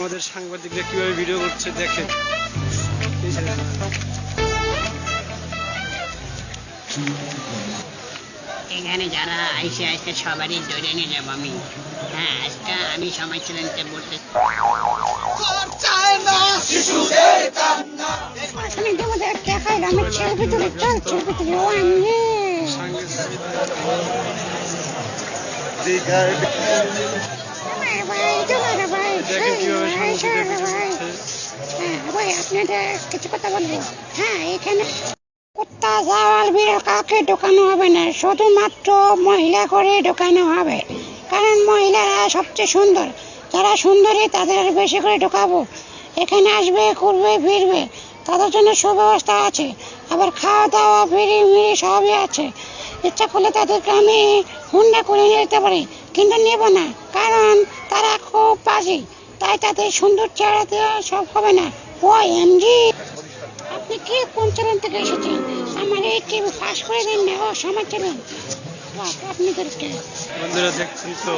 আমাদের সাংবাদিকরা কীভাবে ভিডিও করছে দেখেন। এখানে যারা আইসে আজকে সবারই ধরে নিয়ে যাব আমি। হ্যাঁ আজকে আমি সময় চ্যালেঞ্জটা বলতে আমি তোমাদের দেখাই আমি ছবি তুলে চল ছবি তুলে ও আমি ভাই ভাই তোমার ভাই দেখেন কীভাবে ভাই সাংবাদিকরা ভাই ভিডিও করছে হ্যাঁ আপনাদের কিছু কথা বলব? হ্যাঁ এখানে কুত্তা জাওয়াল বিড়াল কাউকে ঢোকানো হবে না, শুধুমাত্র মহিলা করে ঢোকানো হবে। কারণ মহিলারা সবচেয়ে সুন্দর। যারা সুন্দরী, তাদের বেশি করে ঢোকাবো। এখানে আসবে, ঘুরবে, ফিরবে। তাদের জন্য সুব্যবস্থা আছে। আবার খাওয়া দাওয়া ফিরি মিরি সবই আছে। ইচ্ছা করলে তাদেরকে আমি হুন্ডা করে নিয়ে যেতে পারি, কিন্তু নেব না। কারণ তারা খুব বাজে। তাই তাদের সুন্দর চেহারা দেওয়া সব হবে না। ও এমজি আপনি কি? কোন চ্যানেল থেকে এসেছেন? আমার এই টিভি পাস করে দিন না ও সমাজ চ্যানেল। আপনাদেরকে বন্ধুরা দেখছেন তো?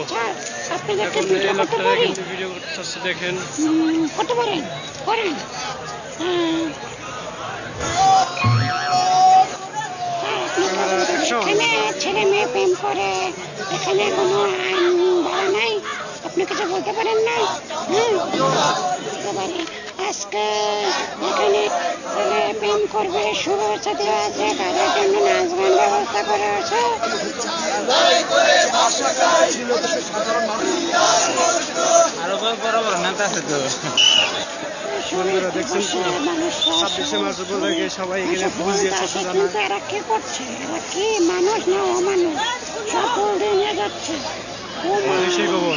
আপনাদেরকে ভিডিও করতে পারি ভিডিও করতেছে দেখেন। করতে পারেন করেন? হ্যাঁ। এখানে ছেলে মেয়ে প্রেম করে এখানে কোনো আইন ধরা নাই। আপনি কিছু বলতে পারেন না? পারি আজকে এখানে ছেলে প্রেম করবে শুভেচ্ছা দেওয়া আছে তাদের জন্য নাচ গান ব্যবস্থা করা আছে সবাই এরা কি করছে? এরা কি মানুষ না অমানুষ? সব যাচ্ছে। ও মা। খবর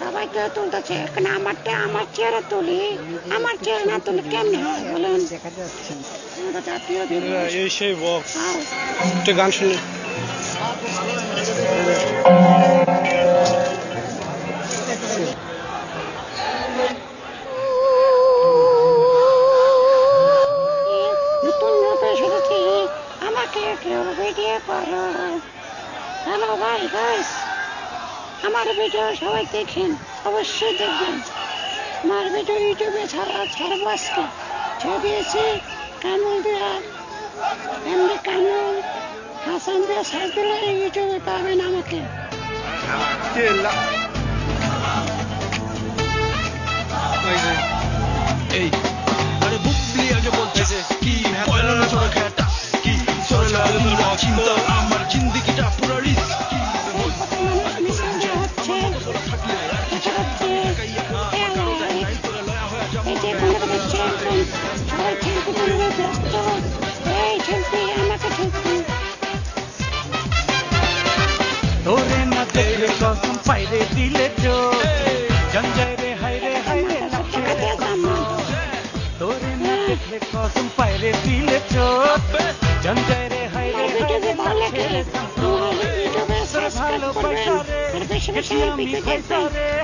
সবাই কেউ তুলতেছে। এখানে আমারটা আমার চেহারা তুলি। আমার চেহারা না তুলি কেমনে হয় বলুন। এই সেই বক্স। একটা গান শুনে। আমাকে কেউ ভিডিও করো। হ্যালো ভাই গাইস আমার ভিডিও সবাই দেখেন, অবশ্যই দেখবেন। আমার ভিডিও ইউটিউবে ছাড়া ছাড়বো আজকে। ছবি এসে কানুন দেওয়া এমনি কানুন হাসান সার্চ দিলে ইউটিউবে পাবেন আমাকে। পাইরে দিলে তো। জঞ্জয় রে হাই রে হাই রে তোরে না দেখলে কসম পাইরে দিলে তো। জঞ্জয় রে হাই রে নাচে রে ভালো পয়সা বেশি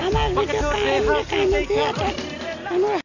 আমার ভিডিও দিয়ে আমার